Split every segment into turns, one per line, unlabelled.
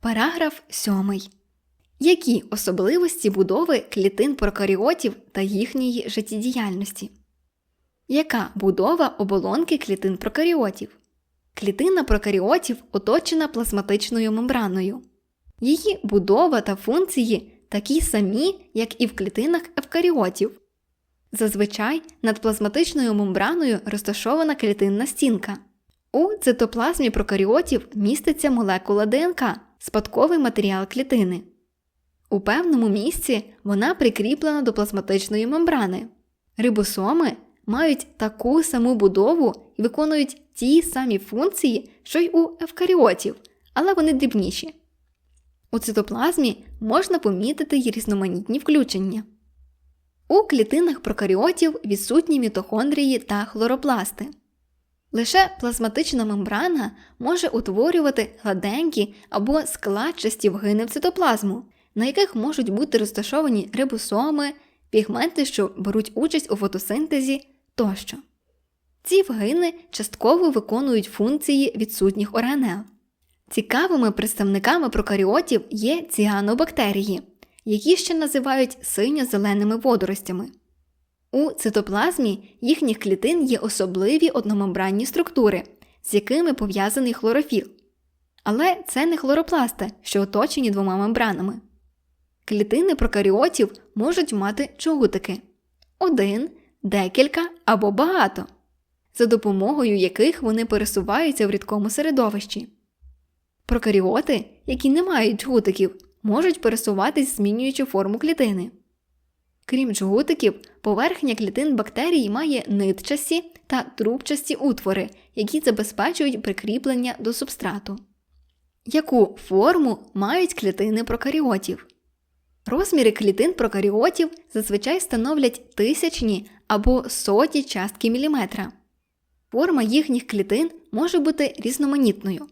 Параграф 7. Які особливості будови клітин прокаріотів та їхньої життєдіяльності? Яка будова оболонки клітин прокаріотів? Клітина прокаріотів оточена плазматичною мембраною. Її будова та функції такі самі, як і в клітинах евкаріотів. Зазвичай над плазматичною мембраною розташована клітинна стінка. У цитоплазмі прокаріотів міститься молекула ДНК, спадковий матеріал клітини. У певному місці вона прикріплена до плазматичної мембрани. Рибосоми мають таку саму будову і виконують ті самі функції, що й у евкаріотів, але вони дрібніші. У цитоплазмі можна помітити й різноманітні включення. У клітинах прокаріотів відсутні мітохондрії та хлоропласти. Лише плазматична мембрана може утворювати гладенькі або складчасті вгини в цитоплазму, на яких можуть бути розташовані рибосоми, пігменти, що беруть участь у фотосинтезі тощо. Ці вгини частково виконують функції відсутніх органел. Цікавими представниками прокаріотів є ціанобактерії, які ще називають синьо-зеленими водоростями. У цитоплазмі їхніх клітин є особливі одномембранні структури, з якими пов'язаний хлорофіл. Але це не хлоропласти, що оточені двома мембранами. Клітини прокаріотів можуть мати чогутики один, декілька або багато, за допомогою яких вони пересуваються в рідкому середовищі. Прокаріоти, які не мають джгутиків, можуть пересуватись, змінюючи форму клітини. Крім джгутиків, поверхня клітин бактерій має нитчасті та трубчасті утвори, які забезпечують прикріплення до субстрату. Яку форму мають клітини прокаріотів? Розміри клітин прокаріотів зазвичай становлять тисячні або сотні частки міліметра. Форма їхніх клітин може бути різноманітною.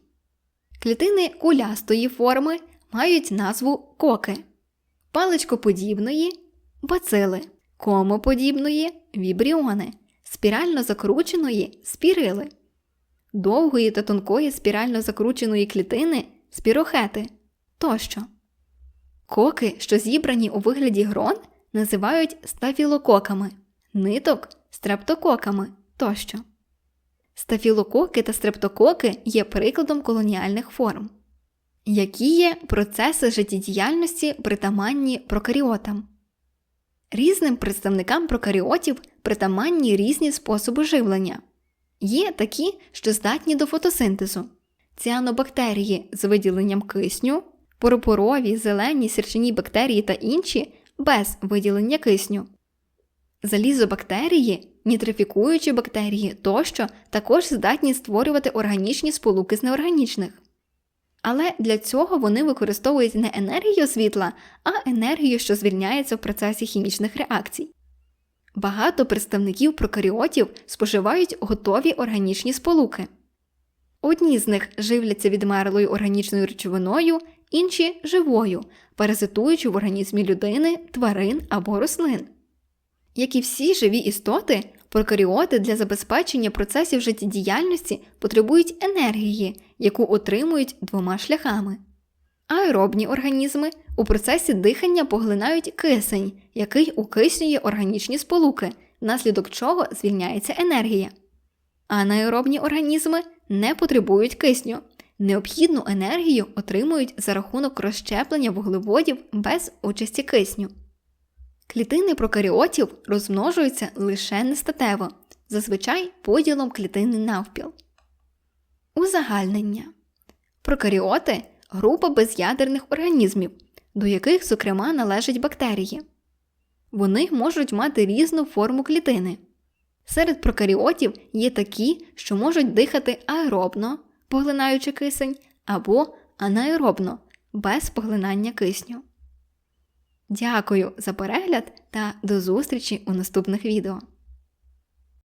Клітини кулястої форми мають назву коки, паличкоподібної бацили, комоподібної вібріони, спірально закрученої спірили, довгої та тонкої спірально закрученої клітини спірохети тощо. Коки, що зібрані у вигляді грон, називають стафілококами, ниток стрептококами тощо. Стафілококи та стрептококи є прикладом колоніальних форм. Які є процеси життєдіяльності притаманні прокаріотам? Різним представникам прокаріотів притаманні різні способи живлення. Є такі, що здатні до фотосинтезу, ціанобактерії з виділенням кисню, поропорові, зелені, сірчані бактерії та інші без виділення кисню. Залізобактерії, нітрифікуючі бактерії тощо також здатні створювати органічні сполуки з неорганічних. Але для цього вони використовують не енергію світла, а енергію, що звільняється в процесі хімічних реакцій. Багато представників прокаріотів споживають готові органічні сполуки. Одні з них живляться відмерлою органічною речовиною, інші живою, паразитуючи в організмі людини, тварин або рослин. Як і всі живі істоти, прокаріоти для забезпечення процесів життєдіяльності потребують енергії, яку отримують двома шляхами. Аеробні організми у процесі дихання поглинають кисень, який окиснює органічні сполуки, внаслідок чого звільняється енергія. Анаеробні організми не потребують кисню. Необхідну енергію отримують за рахунок розщеплення вуглеводів без участі кисню. Клітини прокаріотів розмножуються лише нестатево, зазвичай поділом клітини навпіл. Узагальнення Прокаріоти група безядерних організмів, до яких, зокрема, належать бактерії. Вони можуть мати різну форму клітини. Серед прокаріотів є такі, що можуть дихати аеробно, поглинаючи кисень, або анаеробно без поглинання кисню. Дякую за перегляд та до зустрічі у наступних відео.